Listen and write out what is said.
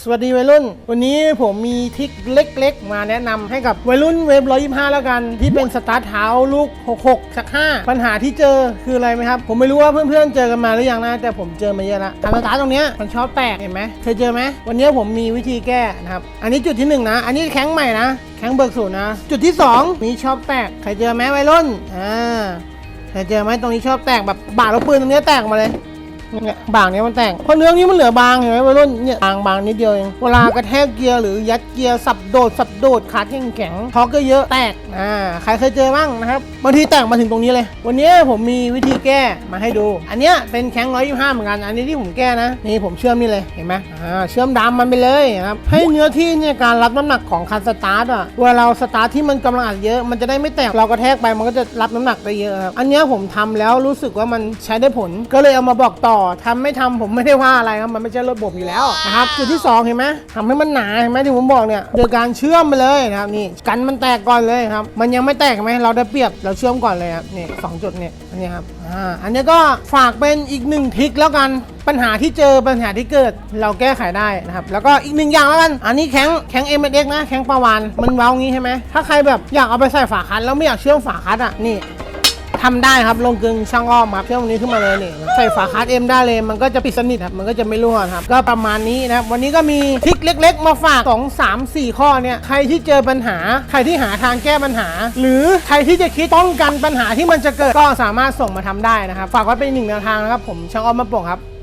สวัสดีวัยรุ่น วันนี้ผมมีทริคเล็กๆ มาแนะนำให้กับวัยรุ่นเวฟ125 แล้วกัน ที่เป็นสตาร์ทเท้าลูก 66สัก5ปัญหาที่เจอคืออะไรไหมครับ ผมไม่รู้ว่าเพื่อนๆ เจอกันมาหรือยังนะ แต่ผมเจอมาเยอะละทางสตาร์ทตรงเนี้ยมันชอบแตกเห็นไหมเคยเจอไหมวันนี้ผมมีวิธีแก้นะครับ อันนี้จุดที่หนึ่งนะ อันนี้แข้งใหม่นะ แข้งเบิกศูนย์นะ จุดที่สองมีชอบแตกใครเจอไหมวัยรุ่นอ่าใครเจอไหมตรงนี้ชอบแตกแบบบาดแลูกปืนตรงเนี้ยแตกออกมาเลย เนี่ยบางเนี้ยมันแต่งเพราะเนื้อนี้มันเหลือบางเห็นไหมวัยรุ่นเนี่ยบางบางนิดเดียวเองเวลากระแทกเกียร์หรือยัดเกียร์สับโดดสับโดดขาแข็งแข็งท็อกก็เยอะแตกอ่าใครเคยเจอบ้างนะครับบางทีแตกมาถึงตรงนี้เลย วันนี้ผมมีวิธีแก้มาให้ดู อันเนี้ยเป็นแข้งร้อยยี่ห้าเหมือนกันอันนี้ที่ผมแก้นะนี่ผมเชื่อมนี่เลยเห็นไหมอ่าเชื่อมดำมันไปเลยครับให้เนื้อที่เนี่ยการรับน้ำหนักของคันสตาร์ทอะเวลาเราสตาร์ทที่มันกำลังอัดเยอะมันจะได้ไม่แตกเรากระแทกไปมันก็จะรับน้ำหนักได้เยอะครับอันเนี้ยผมทำแล้วรู้สึกว่ามันใช้ได้ผลก็เลยเอามาบอกต่อทำไม่ทำผมไม่ได้ว่าอะไรครับมันไม่ใช่ระบบอยู่แล้วนะครับจุดที่สองเห็นไหมทำให้มันหนาเห็นไหมที่ผมบอกเนี่ยโดยการเชื่อมไปเลยนะครับนี่กันมันแตกก่อนเลยครับมันยังไม่แตกไหมเราได้เปรียบเราเชื่อมก่อนเลยครับนี่สองจุดเนี่ยอันนี้ครับอ่าอันนี้ก็ฝากเป็นอีกหนึ่งทริคแล้วกันปัญหาที่เจอปัญหาที่เกิดเราแก้ไขได้นะครับแล้วก็อีกหนึ่งอย่างแล้วกัน อันนี้แข็งแข็ง m อ x นะแข็งประวานมันเว้างี้ใช่ไหมถ้าใครแบบอยากเอาไปใส่ฝาคันแล้วไม่อยากเชื่อมฝาคันอะนี่ ทำได้ครับลงกึงช่างอ้อมครับเชื่อมตรงนี้ขึ้นมาเลยนี่ใส่ฝาคัสเอ็มได้เลย มันก็จะปิดสนิทครับมันก็จะไม่รั่วครับ ก็ประมาณนี้นะครับวันนี้ก็มีทริคเล็ก ๆ มาฝาก 2 3 4 ข้อเนี่ยใครที่เจอปัญหา ใครที่หาทางแก้ปัญหา หรือใครที่จะคิดป้องกันปัญหาที่มันจะเกิดก็สามารถส่งมาทำได้นะครับ ฝากไว้เป็นหนึ่งแนวทางนะครับผมช่างอ้อมมาโป่งครับ